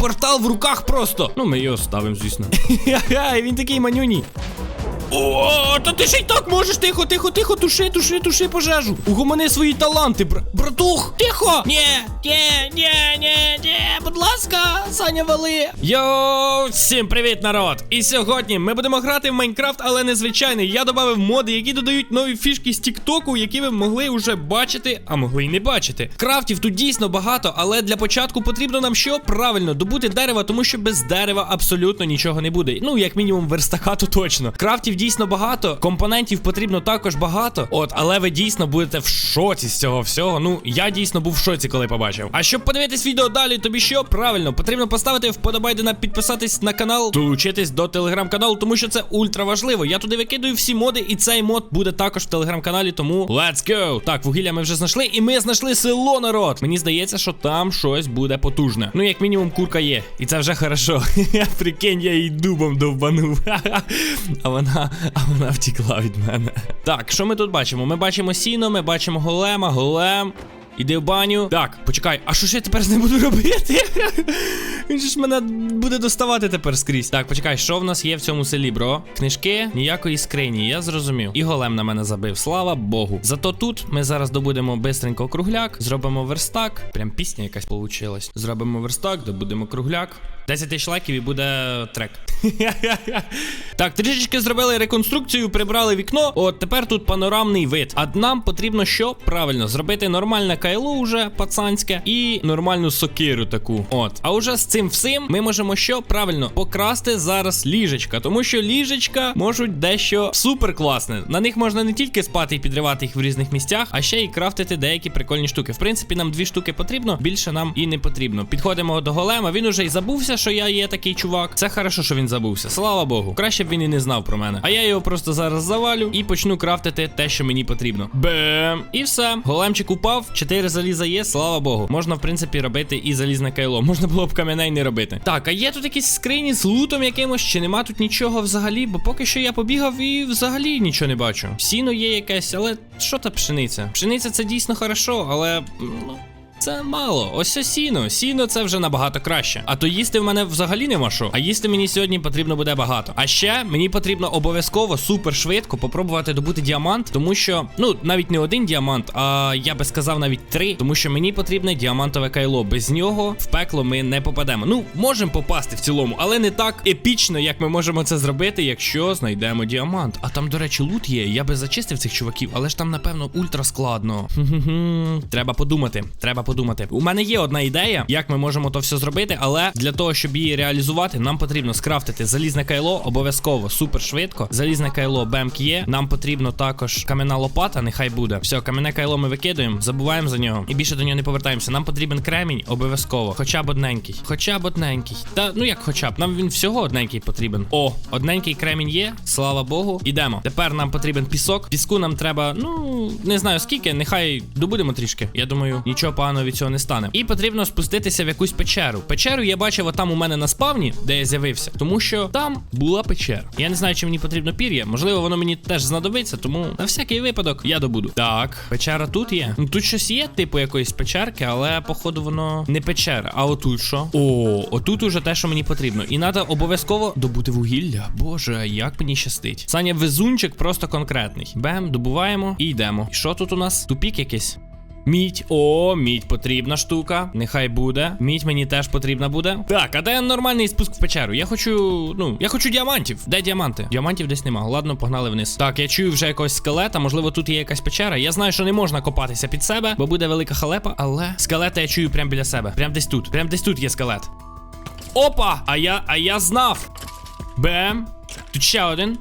портал в руках просто. Ну, ми його ставимо, звісно. І він такий манюній. О, та ти ще й так можеш, тихо, тихо, тихо, туши, туши, туши пожежу. Угомони свої таланти, бр... братух, тихо! Ні, ні, ні, ні, ні, будь ласка, Саня вали. Йоу, всім привіт, народ! І сьогодні ми будемо грати в Майнкрафт, але незвичайний. Я додав моди, які додають нові фішки з Тіктоку, які ви могли вже бачити, а могли й не бачити. Крафтів тут дійсно багато, але для початку потрібно нам що? Правильно, добути дерева, тому що без дерева абсолютно нічого не буде. Ну, як мінімум, верстака то точно. Крафтів дійсно багато, компонентів потрібно також багато. От, але ви дійсно будете в шоці з цього всього. Ну, я дійсно був в шоці, коли побачив. А щоб подивитись відео далі, тобі що? Правильно, потрібно поставити вподобайдена, підписатись на канал, долучитись до телеграм-каналу, тому що це ультра важливо. Я туди викидаю всі моди, і цей мод буде також в телеграм-каналі, тому let's go! Так, вугілля ми вже знайшли, і ми знайшли село, народ. Мені здається, що там щось буде потужне. Ну, як мінімум, курка є. І це вже хорошо. Прикинь, я її дубом довбанув. А вона, а вона втікла від мене. Так, що ми тут бачимо? Ми бачимо сіно, ми бачимо голема, голем. Іди в баню. Так, почекай, а що ж я тепер з ним буду робити? Він ж мене буде доставати тепер скрізь. Так, почекай, що в нас є в цьому селі, бро? Книжки, ніякої скрині, я зрозумів. І голем на мене забив. Слава Богу. Зато тут ми зараз добудемо бистренько кругляк, зробимо верстак. Прям пісня якась получилась. Зробимо верстак, добудемо кругляк. 10 тисяч лайків і буде трек. так, трішечки зробили реконструкцію, прибрали вікно. От тепер тут панорамний вид. А нам потрібно що? Правильно, зробити нормальне кайло уже пацанське і нормальну сокиру таку. От. А уже з цим всім ми можемо що? Правильно, покрасти зараз ліжечка. Тому що ліжечка можуть дещо супер класне. На них можна не тільки спати і підривати їх в різних місцях, а ще й крафтити деякі прикольні штуки. В принципі, нам дві штуки потрібно, більше нам і не потрібно. Підходимо до голема. Він уже й забувся, що я є такий чувак. Це хорошо, що він забувся. Слава Богу. Краще б він і не знав про мене. А я його просто зараз завалю і почну крафтити те, що мені потрібно. Бем! І все. Големчик упав, 4 заліза є, слава Богу. Можна, в принципі, робити і залізне кайло. Можна було б кам'яней не робити. Так, а є тут якісь скрині з лутом якимось, чи нема тут нічого взагалі, бо поки що я побігав і взагалі нічого не бачу. Сіно є якесь, але що та пшениця? Пшениця це дійсно хорошо, але. ну, це мало. Ось ось сіно. Сіно це вже набагато краще. А то їсти в мене взагалі нема що. А їсти мені сьогодні потрібно буде багато. А ще мені потрібно обов'язково супер швидко попробувати добути діамант, тому що, ну, навіть не один діамант, а я би сказав навіть три, тому що мені потрібне діамантове кайло. Без нього в пекло ми не попадемо. Ну, можемо попасти в цілому, але не так епічно, як ми можемо це зробити, якщо знайдемо діамант. А там, до речі, лут є. Я би зачистив цих чуваків, але ж там, напевно, ультра складно. Треба подумати. Треба подумати. У мене є одна ідея, як ми можемо то все зробити, але для того, щоб її реалізувати, нам потрібно скрафтити залізне кайло, обов'язково супер швидко. Залізне кайло бемк є. Нам потрібно також кам'яна лопата, нехай буде. Все, кам'яне кайло ми викидуємо, забуваємо за нього. І більше до нього не повертаємося. Нам потрібен кремінь, обов'язково. Хоча б одненький. Хоча б одненький. Та ну як хоча б, нам він всього одненький потрібен. О, одненький кремінь є, слава Богу. Ідемо. Тепер нам потрібен пісок. Піску нам треба, ну не знаю скільки, нехай добудемо трішки. Я думаю, нічого поганого від цього не стане. І потрібно спуститися в якусь печеру. Печеру я бачив отам у мене на спавні, де я з'явився, тому що там була печера. Я не знаю, чи мені потрібно пір'я. Можливо, воно мені теж знадобиться, тому на всякий випадок я добуду. Так, печера тут є. Ну тут щось є, типу якоїсь печерки, але походу воно не печера. А отут що? О, отут уже те, що мені потрібно. І треба обов'язково добути вугілля. Боже, як мені щастить. Саня везунчик просто конкретний. Бем, добуваємо і йдемо. І що тут у нас? Тупік якийсь. Мідь, о, мідь потрібна штука. Нехай буде. Мідь мені теж потрібна буде. Так, а де нормальний спуск в печеру? Я хочу. Ну, я хочу діамантів. Де діаманти? Діамантів десь нема. Ладно, погнали вниз. Так, я чую вже якогось скелета. Можливо, тут є якась печера. Я знаю, що не можна копатися під себе, бо буде велика халепа, але скелета я чую прямо біля себе. Прям десь тут. Прям десь тут є скелет. Опа! А я, а я знав. Бем. Тут ще один.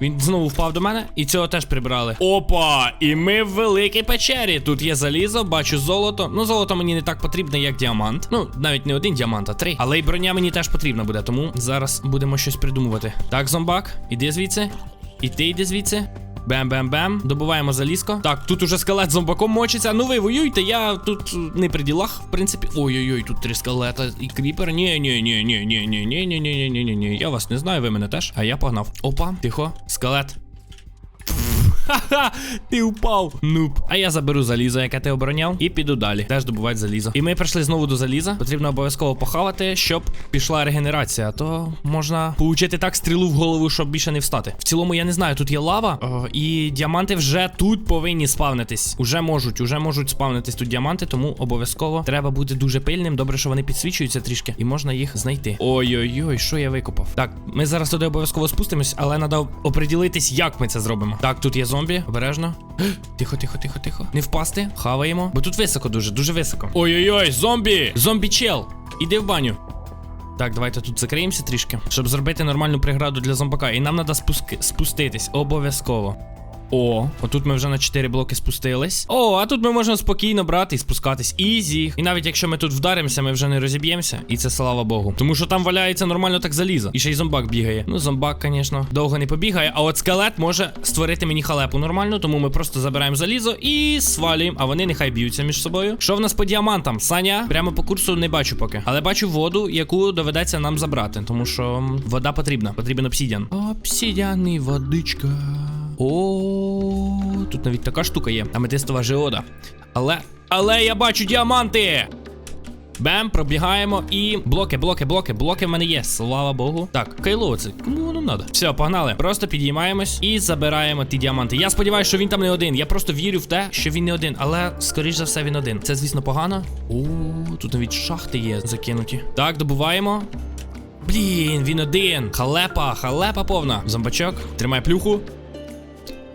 Він знову впав до мене, і цього теж прибрали. Опа! І ми в великій печері. Тут є залізо, бачу золото. Ну, золото мені не так потрібне, як діамант. Ну, навіть не один діамант, а три. Але й броня мені теж потрібна буде, тому зараз будемо щось придумувати. Так, зомбак, іди звідси. І ти йди звідси. Бем-бем-бем. Добуваємо залізко. Так, тут уже скелет зомбаком мочиться. Ну ви воюйте, я тут не при ділах, в принципі. Ой-ой-ой, тут три скелета і кріпер. Ні, ні, ні, ні, ні, ні, ні, ні, ні, ні, ні, ні. Я вас не знаю, ви мене теж. А я погнав. Опа, тихо, скелет. Ха-ха, ти упав. Нуб. А я заберу залізо, яке ти обороняв, і піду далі. Теж добувати залізо. І ми прийшли знову до заліза. Потрібно обов'язково похавати, щоб пішла регенерація. То можна получити так стрілу в голову, щоб більше не встати. В цілому, я не знаю, тут є лава, о, і діаманти вже тут повинні спавнитись. Уже можуть, уже можуть спавнитись тут діаманти, тому обов'язково треба бути дуже пильним. Добре, що вони підсвічуються трішки, і можна їх знайти. Ой-ой-ой, що я викопав. Так, ми зараз туди обов'язково спустимось, але треба оприділитись, як ми це зробимо. Так, тут є зомбі, обережно. Тихо, тихо, тихо, тихо. Не впасти, хаваємо. Бо тут високо дуже, дуже високо. Ой-ой-ой, зомбі! Зомбі чел! Іди в баню. Так, давайте тут закриємося трішки, щоб зробити нормальну преграду для зомбака. І нам треба спуск... спуститись обов'язково. О, отут ми вже на 4 блоки спустились. О, а тут ми можемо спокійно брати і спускатись. Ізі. І навіть якщо ми тут вдаримося, ми вже не розіб'ємося. І це слава Богу. Тому що там валяється нормально так залізо. І ще й зомбак бігає. Ну, зомбак, звісно, довго не побігає. А от скелет може створити мені халепу нормально, тому ми просто забираємо залізо і свалюємо. А вони нехай б'ються між собою. Що в нас по діамантам? Саня, прямо по курсу не бачу поки. Але бачу воду, яку доведеться нам забрати. Тому що вода потрібна. Потрібен обсідіан. І водичка. О, тут навіть така штука є. Аметистова жеода. Але. Але я бачу діаманти! Бем, пробігаємо і. Блоки, блоки, блоки, блоки в мене є. Слава Богу. Так, кайло це. Кому воно надо? Все, погнали. Просто підіймаємось і забираємо ті діаманти. Я сподіваюся, що він там не один. Я просто вірю в те, що він не один. Але, скоріш за все, він один. Це, звісно, погано. О, тут навіть шахти є закинуті. Так, добуваємо. Блін, він один. Халепа, халепа повна. Зомбачок, тримай плюху.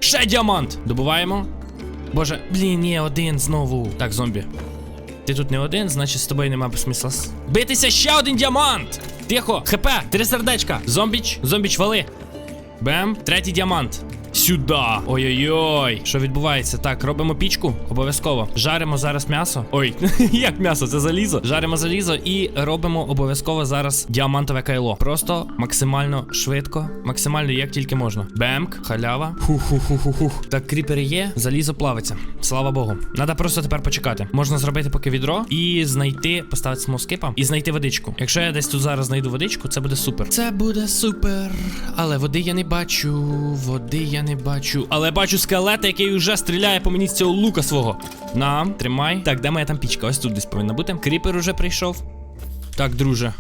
Ще діамант! Добуваємо. Боже, блін, є один знову. Так, зомбі. Ти тут не один, значить з тобою нема смисла. Битися ще один діамант! Тихо, хп, три сердечка. Зомбіч, зомбіч, вали. Бем, третій діамант. Сюда. Ой-ой-ой. Що відбувається? Так, робимо пічку. Обов'язково. Жаримо зараз м'ясо. Ой, як м'ясо? Це залізо. Жаримо залізо і робимо обов'язково зараз діамантове кайло. Просто максимально швидко, максимально як тільки можна. Бемк, халява. Хух-хух-хух-хух. Так, кріпери є, залізо плавиться. Слава Богу. Надо просто тепер почекати. Можна зробити поки відро і знайти, поставити смоскипа і знайти водичку. Якщо я десь тут зараз знайду водичку, це буде супер. Це буде супер. Але води я не бачу. Води я не бачу. Але бачу скелета, який вже стріляє по мені з цього лука свого. На, тримай. Так, де моя там пічка? Ось тут десь повинна бути. Кріпер уже прийшов. Так, друже.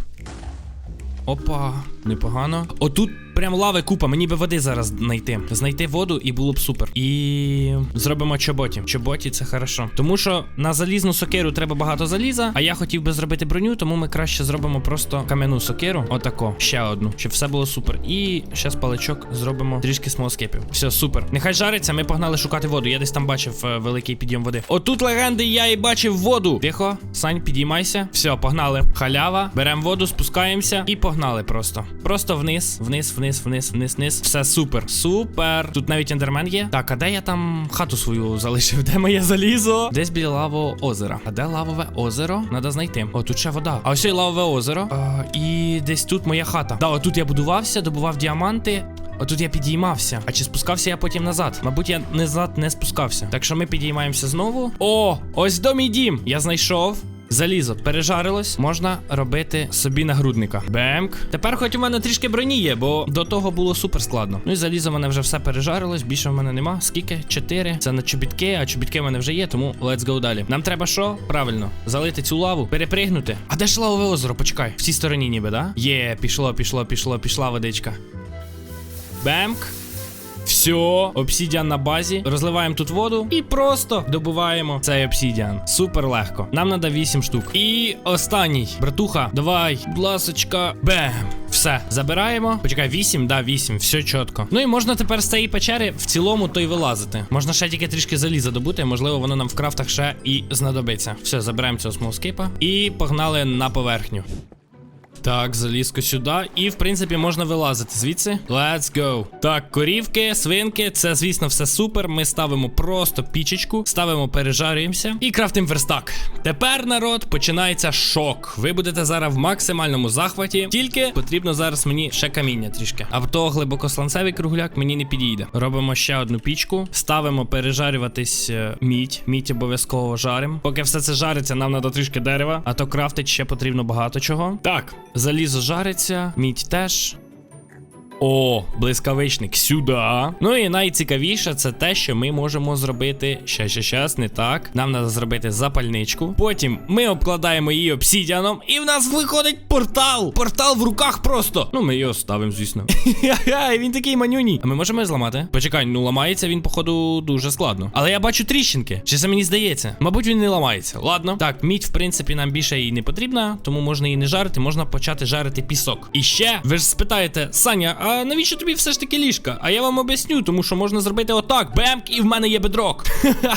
Опа, непогано. Отут прям лави купа, мені би води зараз знайти. Знайти воду і було б супер. І зробимо чоботі. Чоботі це хорошо. Тому що на залізну сокиру треба багато заліза, а я хотів би зробити броню, тому ми краще зробимо просто кам'яну сокиру. Отако. Ще одну, щоб все було супер. І ще з паличок зробимо трішки смолоскипів. Все, супер. Нехай жариться, ми погнали шукати воду. Я десь там бачив е, великий підйом води. Отут легенди, я і бачив воду. Тихо, Сань, підіймайся. Все, погнали. Халява. Беремо воду, спускаємося і погнали просто. Просто вниз, вниз, вниз, вниз, вниз, вниз. Все супер. Супер. Тут навіть ендермен є. Так, а де я там хату свою залишив? Де моє залізо? Десь біля лавового озера. А де лавове озеро? Надо знайти. О, тут ще вода. А ось і лавове озеро. А, і десь тут моя хата. Да, отут я будувався, добував діаманти. Отут я підіймався. А чи спускався я потім назад? Мабуть, я назад не спускався. Так що ми підіймаємося знову. О, ось до мій дім. Я знайшов. Залізо пережарилось, можна робити собі нагрудника. Бемк. Тепер хоч у мене трішки броні є, бо до того було супер складно. Ну і залізо в мене вже все пережарилось, більше в мене нема. Скільки? Чотири. Це на чобітки, а чобітки в мене вже є, тому let's go далі. Нам треба що? Правильно, залити цю лаву, перепригнути. А де ж лавове озеро? Почекай. В цій стороні ніби, да? Є, пішло, пішло, пішло, пішла водичка. Бемк. Все, обсідіан на базі. Розливаємо тут воду і просто добуваємо цей обсідіан. Супер легко. Нам треба 8 штук. І останній. Братуха, давай, будь ласочка. Бем. Все, забираємо. Почекай, 8, да, 8, все чітко. Ну і можна тепер з цієї печери в цілому то й вилазити. Можна ще тільки трішки заліза добути, можливо, воно нам в крафтах ще і знадобиться. Все, забираємо цього смолскипа і погнали на поверхню. Так, залізко сюди. І, в принципі, можна вилазити звідси. Let's go. Так, корівки, свинки, це, звісно, все супер. Ми ставимо просто пічечку, ставимо, пережарюємося і крафтимо верстак. Тепер, народ, починається шок. Ви будете зараз в максимальному захваті. Тільки потрібно зараз мені ще каміння трішки. А в глибокосланцевий кругляк мені не підійде. Робимо ще одну пічку, ставимо пережарюватись е, мідь. Мідь обов'язково жаримо. Поки все це жариться, нам треба трішки дерева, а то крафтить ще потрібно багато чого. Так, залізо жариться, мідь теж. О, блискавичник сюди. Ну і найцікавіше це те, що ми можемо зробити. Щас, щас, щас, не так. Нам треба зробити запальничку. Потім ми обкладаємо її обсідіаном, і в нас виходить портал. Портал в руках просто. Ну, ми його ставимо, звісно. Ха-ха, він такий манюній. А ми можемо зламати? Почекай, ну ламається він, походу, дуже складно. Але я бачу тріщинки. Чи це мені здається? Мабуть, він не ламається. Ладно. Так, мідь, в принципі, нам більше і не потрібна, тому можна її не жарити, можна почати жарити пісок. І ще, ви ж спитаєте, Саня, а навіщо тобі все ж таки ліжка? А я вам об'ясню, тому що можна зробити отак. Бемк, і в мене є бедрок.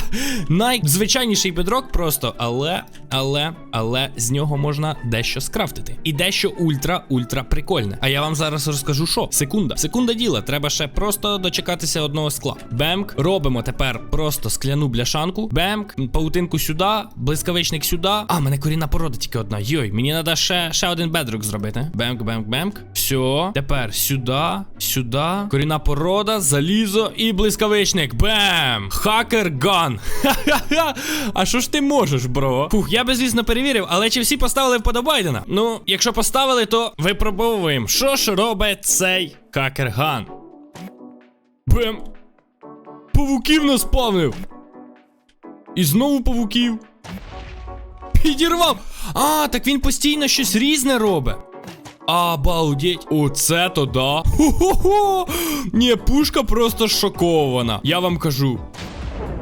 Найзвичайніший бедрок просто, але, але, але з нього можна дещо скрафтити. І дещо ультра-ультра прикольне. А я вам зараз розкажу, що. Секунда. Секунда діла. Треба ще просто дочекатися одного скла. Бемк. Робимо тепер просто скляну бляшанку. Бемк. Паутинку сюди, блискавичник сюди. А, мене корінна порода тільки одна. Йой, мені треба ще, ще один бедрок зробити. Бемк, бемк, бемк. Все. Тепер сюди, сюди. Корінна порода, залізо і блискавичник. Бем! Хакер ган. А що ж ти можеш, бро? Фух, я би, звісно, перевірив, але чи всі поставили вподобайдена? Ну, якщо поставили, то випробовуємо. Що ж робить цей хакер ган? Бем! Павуків наспавнив! І знову павуків. Підірвав! А, так він постійно щось різне робить. Обалдеть. Оце то да. Хо-хо-хо. Ні, пушка просто шокована. Я вам кажу.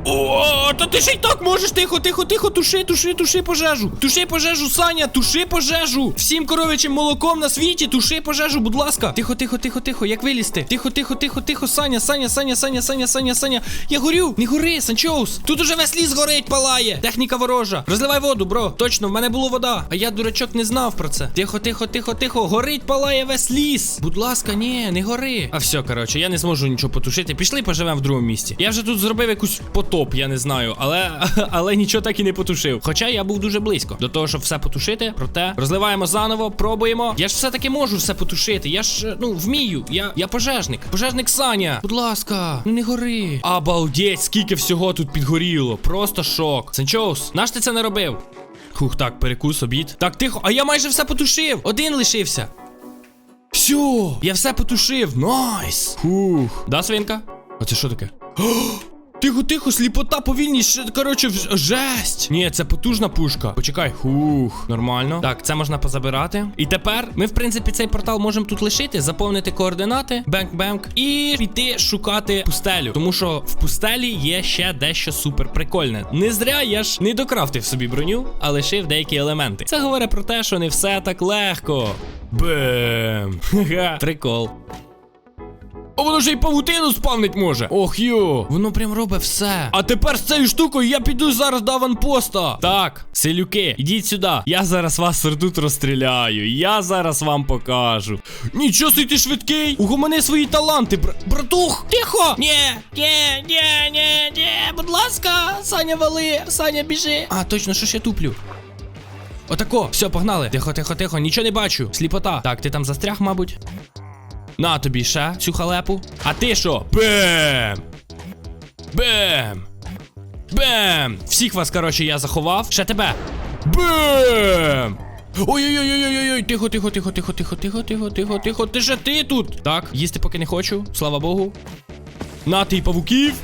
О, та ти ж і так можеш. Тихо, тихо, тихо, туши, туши, туши пожежу. Туши пожежу, Саня, туши пожежу. Всім коровичим молоком на світі, туши пожежу, будь ласка. Тихо, тихо, тихо, тихо. Як вилізти? Тихо, тихо, тихо, тихо. Саня, Саня, Саня, Саня, Саня, Саня, Саня. Я горю. Не гори, Санчоус. Тут уже весь ліс горить, палає. Техніка ворожа. Розливай воду, бро. Точно, в мене було вода. А я, дурачок, не знав про це. Тихо, тихо, тихо, тихо. Горить, палає весь ліс. Будь ласка, ні, не гори. А все, коротше, я не зможу нічого потушити. Пішли, поживемо в другому місці. Я вже тут зробив якусь потоп, я не знаю, але але нічого так і не потушив. Хоча я був дуже близько до того, щоб все потушити. Проте розливаємо заново, пробуємо. Я ж все-таки можу все потушити. Я ж ну вмію. Я я пожежник. Пожежник Саня. Будь ласка, ну не гори. Обалдеть, скільки всього тут підгоріло. Просто шок. Санчоус, наш ти це не робив? Хух, так, перекус, обід. Так, тихо, а я майже все потушив. Один лишився. Все, я все потушив. Найс. Хух. Да, свинка? А це що таке? Тихо, тихо, сліпота, повільність. Коротше, жесть. Ні, це потужна пушка. Почекай. Хух, нормально. Так, це можна позабирати. І тепер ми, в принципі, цей портал можемо тут лишити, заповнити координати, бенк-бенк, і піти шукати пустелю. Тому що в пустелі є ще дещо супер прикольне. Не зря я ж не докрафтив собі броню, а лишив деякі елементи. Це говорить про те, що не все так легко. Бем. Ха, прикол. О, воно ж й павутину спавнить може. Ох йо. Воно прям робить все. А тепер з цією штукою я піду зараз до аванпоста. Так, селюки, ідіть сюди. Я зараз вас тут розстріляю. Я зараз вам покажу. Нічого собі ти швидкий. Угомони свої таланти, бр... братух. Тихо. Ні, ні, ні, ні, ні. Будь ласка, Саня вали, Саня біжи. А, точно, що ж я туплю? Отако, все, погнали. Тихо, тихо, тихо, нічого не бачу. Сліпота. Так, ти там застряг, мабуть. На тобі ще цю халепу. А ти що? Бем! Бем! Бем! Всіх вас, коротше, я заховав. Ще тебе. Бем! Ой-ой-ой-ой-ой-ой, тихо, тихо, тихо, тихо, тихо, тихо, тихо, тихо, тихо. Ти же ти тут. Так, їсти поки не хочу, слава Богу. На ти павуків.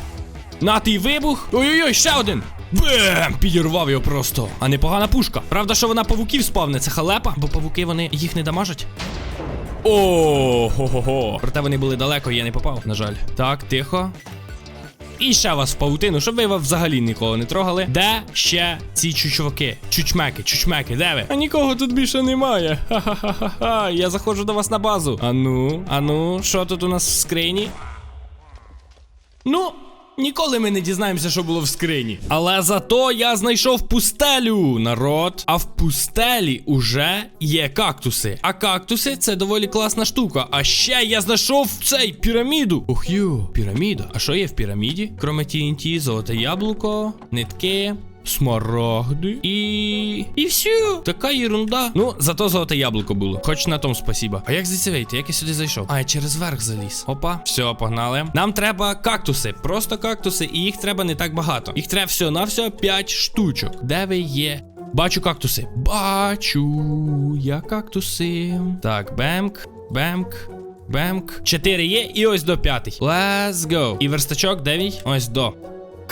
На ти вибух. Ой-ой-ой, ще один. Бем! Підірвав його просто. А непогана пушка. Правда, що вона павуків спавне, це халепа, бо павуки вони їх не дамажать. О, хо-хо-хо. Проте вони були далеко, я не попав, на жаль. Так, тихо. І ще вас в паутину, щоб ви взагалі нікого не трогали. Де ще ці чучуваки? Чучмеки, чучмеки, де ви? А нікого тут більше немає. Ха-ха-ха-ха. Я заходжу до вас на базу. Ану, ану, що тут у нас в скрині? Ну. Ніколи ми не дізнаємося, що було в скрині. Але зато я знайшов пустелю, народ. А в пустелі уже є кактуси. А кактуси це доволі класна штука. А ще я знайшов цей піраміду. Ох ю, піраміда. А що є в піраміді? Кроме TNT, золоте яблуко, нитки. Смарагди і. І все. Така єрунда. Ну, зато золоте яблуко було. Хоч на тому спасіба. А як звідси вийти? Як я сюди зайшов? А, я через верх заліз. Опа, все, погнали. Нам треба кактуси. Просто кактуси, і їх треба не так багато. Їх треба все на все 5 штучок. Де ви є? Бачу кактуси. Бачу я кактуси. Так, бемк, бемк. Бемк. Чотири є, і ось до п'ятий. Let's go. І верстачок, де він? Ось до.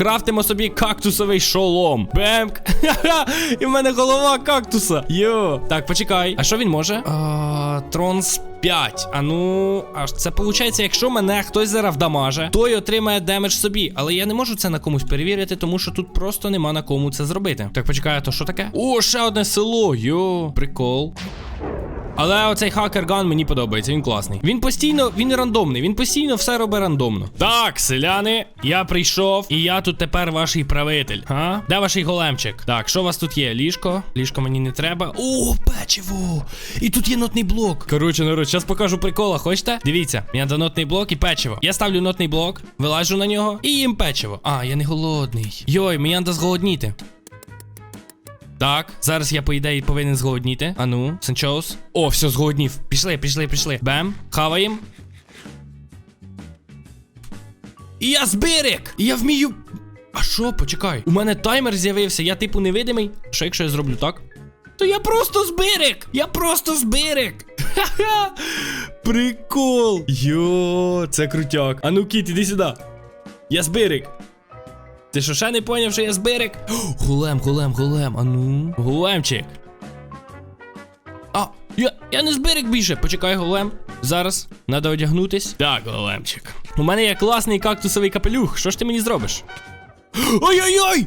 Крафтимо собі кактусовий шолом. Бемк. І в мене голова кактуса. Йо. Так, почекай. А що він може? А, Тронс 5. А ну. Аж це виходить, якщо мене хтось зараз вдамаже, той отримає демедж собі. Але я не можу це на комусь перевірити, тому що тут просто нема на кому це зробити. Так, почекай, а то що таке? О, ще одне село. Йо, прикол. Але оцей хакер ган мені подобається, він класний. Він постійно, він рандомний, він постійно все робить рандомно. Так, селяни, я прийшов, і я тут тепер ваш правитель. А? Де ваш големчик? Так, що у вас тут є? Ліжко? Ліжко мені не треба. О, печиво! І тут є нотний блок. Коротше, народ, зараз покажу прикола. Хочете? Дивіться, мені до нотний блок і печиво. Я ставлю нотний блок, вилажу на нього і їм печиво. А, я не голодний. Йой, мені треба зголодніти. Так, зараз я по ідеї повинен зголодніти. Ану, Санчоус. О, все, зголоднів. Пішли, пішли, пішли. Бем, хаваєм. І я збирик! І я вмію. А що, почекай? У мене таймер з'явився, я типу невидимий. Що якщо я зроблю так? То я просто збирик! Я просто збирик! Ха-ха! Прикол! Йо, це крутяк. Ану, кіт, іди сюди. Я збирик. Ти що ще не поняв, що я збирик? Голем, голем, голем, ану. Големчик. А, я, я не збирик більше. Почекай, голем. Зараз треба одягнутись. Так, големчик. У мене є класний кактусовий капелюх. Що ж ти мені зробиш? Ой-ой-ой!